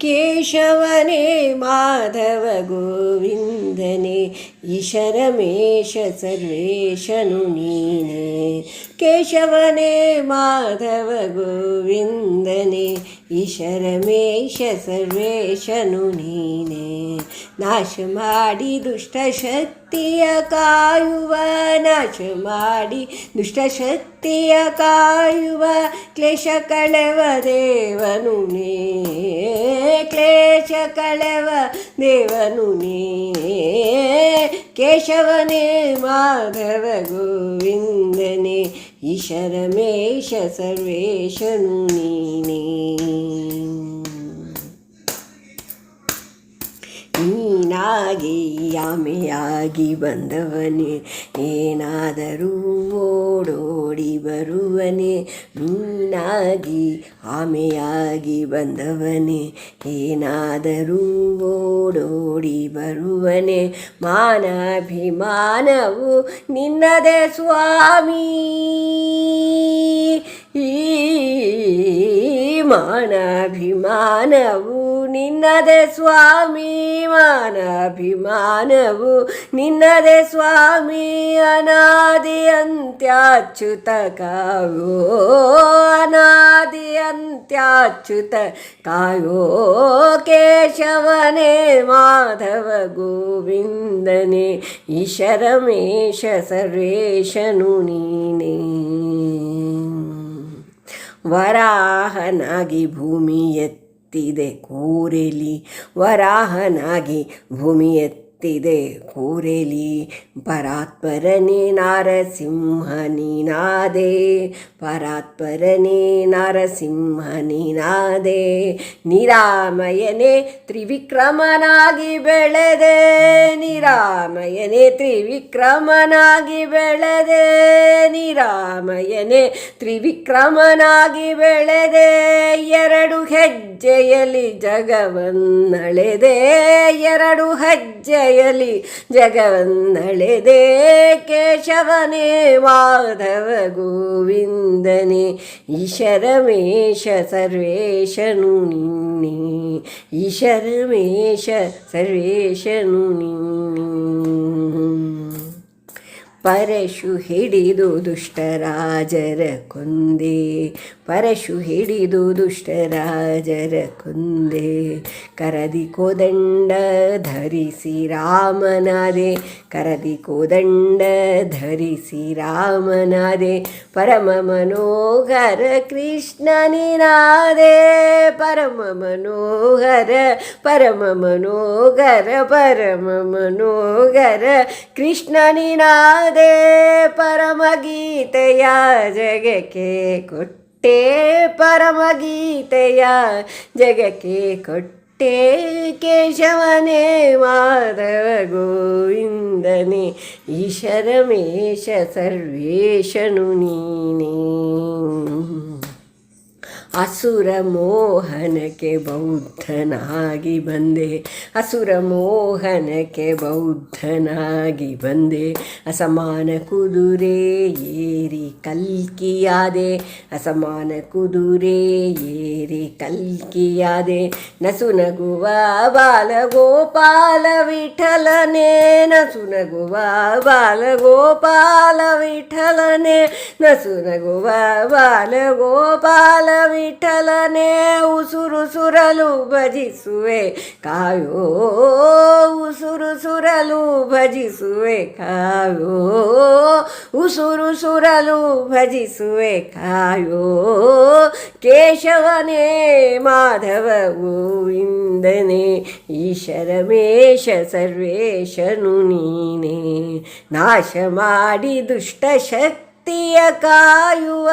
केशवने माधवगोविन्दने इशरमेश सर्वेष नुनी ಕೇಶವನೇ, ಮಾಧವ ಗೋವಿಂದನೇ, ಈಶರಮೇಶ ಸರ್ವೇಶನು ನೀನೇ. ನಾಶ ಮಾಡಿ ದುಷ್ಟಶಕ್ತಿಯ ಕಾಯುವ, ನಾಶ ಮಾಡಿ ದುಷ್ಟಶಕ್ತಿಯ ಕಾಯುವ ಕ್ಲೇಶ ಕಳೆವ ದೇವನು ನೀ. ಕ್ಲೇಶ ಕಳೆವ ದೇವನು ನೀ. ಕೇಶವನೇ, ಮಾಧವ ಗೋವಿಂದನೇ ಈಶರಮೇಶ ಸರ್ವೇಶನು ನೀನೇ ನೀನಾಗಿ ಆಮೆಯಾಗಿ ಬಂದವನೇ, ಏನಾದರೂ ಓಡೋಡಿ ಬರುವನೆ, ನೀನಾಗಿ ಆಮೆಯಾಗಿ ಬಂದವನೇ, ಏನಾದರೂ ಓಡೋಡಿ ಬರುವನೆ, ಮಾನಾಭಿಮಾನವು ನಿನ್ನದೇ ಸ್ವಾಮಿ. ಈ ಮಾನಾಭಿಮಾನವು ನಿನ್ನದೇ ಸ್ವಾಮಿ ಮಾನಾಭಿಮಾನವು ನಿನ್ನದೇ ಸ್ವಾಮಿ ಅನಾದಿ ಅಂತ್ಯಾಚ್ಯುತ ಕಾಯೋ ಅನಾದಿ ಅಂತ್ಯಾಚ್ಯುತ ಕಾಯೋ ಕೇಶವನೇ ಮಾಧವ ಗೋವಿಂದನೇ ಈಶರಮೇಶ ಸರ್ವೇಶನು ನೀನೇ ವರಾಹನಾಗಿ ಭೂಮಿ ಎತ್ತಿದೆ ಕೂರೆಲಿ, ವರಾಹನಾಗಿ ಭೂಮಿ ಎತ್ತಿದೆ ಕೂರೆಲಿ. ಪರಾತ್ಪರನೇ ನಾರಸಿಂಹ ನೀನಾದೆ, ಪರಾತ್ಪರನೇ ನಾರಸಿಂಹ ನೀನಾದೆ, ನಿರಾಮಯನೇ ತ್ರಿವಿಕ್ರಮನಾಗಿ ಬೆಳೆದೆ, ನಿರಾಮಯನೇ ತ್ರಿವಿಕ್ರಮನಾಗಿ ಬೆಳೆದೆ, ನಿರಾಮಯನೇ ತ್ರಿವಿಕ್ರಮನಾಗಿ ಬೆಳೆದೆ. ಜಗವನ್ನಳೆದೆ ಎರಡು ಹೆಜ್ಜೆಯಲ್ಲಿ ಜಗವನ್ನಳೆದೆ ಕೇಶವನೇ ಮಾಧವ ಗೋವಿಂದನೆ ಈಶರಮೇಶ ಸರ್ವೇಶನು ನಿನ್ನೆ ಈಶರಮೇಶ ಸರ್ವೇಶನು ನಿನ್ನೆ. ಪರಶು ಹಿಡಿದು ದುಷ್ಟರಾಜರ ಕೊಂದೆ. ಪರಶು ಹಿಡಿದು ದುಷ್ಟರಾಜರ ಕೊಂದೆ. ಕರದಿ ಕೋದಂಡ ಧರಿಸಿ ರಾಮನಾದೆ. ಕರದಿ ಕೋದಂಡ ಧರಿಸಿ ರಾಮನಾದೆ. ಪರಮ ಮನೋಹರ ಕೃಷ್ಣನಿನಾದೆ ಪರಮ ಮನೋಹರ ಪರಮ ಮನೋಹರ ಪರಮ ಮನೋಹರ ಕೃಷ್ಣ ನೀನಾದೆ ಪರಮ ಗೀತೆಯ ಜಗಕ್ಕೆ ಕೊಟ್ಟೆ ಪರಮ ಗೀತೆಯ ಜಗಕ್ಕೆ ಕೊಟ್ಟೆ ಕೇಶವನೇ ಮಾಧವ ಗೋವಿಂದನೇ ಈಶರಮೇಶ ಸರ್ವೇಶನು ನೀನೇ ಅಸುರ ಮೋಹನಕ್ಕೆ ಬೌದ್ಧನಾಗಿ ಬಂದೆ. ಅಸುರ ಮೋಹನಕ್ಕೆ ಬೌದ್ಧನಾಗಿ ಬಂದೆ. ಅಸಮಾನ ಕುದುರೆ ಏರಿ ಕಲ್ಕಿಯಾದೆ. ಅಸಮಾನ ಕುದುರೆ ಏರಿ ಕಲ್ಕಿಯಾದೆ. ನಸು ನಗುವ ಬಾಲಗೋಪಾಲ ವಿಠಲನೇ. ನಸು ನಗುವ ಬಾಲಗೋಪಾಲ ವಿಠಲನೇ. ನಸು ನಗುವ ಬಾಲಗೋಪಾಲ ವಿಠಲನೇ ಉಸುರು ಸುರಲು ಭಜಿಸುವೆ. ಕಾಯೋ ಉಸುರು ಸುರಲು ಭಜಿಸುವೆ. ಕಾಯೋ ಉಸುರು ಸುರಲು ಭಜಿಸುವೆ. ಕಾಯೋ ಕೇಶವನೇ ಮಾಧವ ಗೋವಿಂದನೆ ಈಶರಮೇಶ ಸರ್ವೇಶನು ನೀನೇ ನಾಶ ಮಾಡಿ ದುಷ್ಟ ಶಕ್ತಿ ಶಕ್ತಿಯ ಕಾಯುವ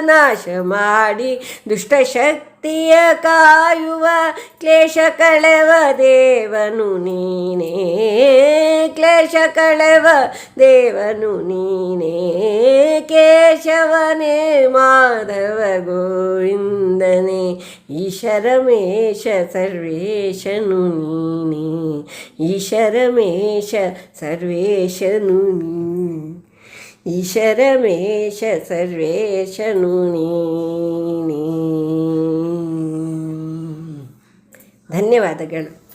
ನಾಶ ಮಾಡಿ. ದುಷ್ಟಶಕ್ತಿಯ ಕಾಯುವ ಕ್ಲೇಶ ಕಳೆವ ದೇವನು ನೀನೇ. ಕ್ಲೇಶ ಕಳೆವ ದೇವನು ನೀನೇ. ಕೇಶವನೇ, ಮಾಧವ ಗೋವಿಂದನೇ. ಈಶರಮೇಶ ಸರ್ವೇಶನು ನೀನೇ. ಈಶರಮೇಶ ಸರ್ವೇಶನು ನೀ ಈಶರಮೇಶ ಸರ್ವೇಶನು ನೀನೇ ಧನ್ಯವಾದಗಳು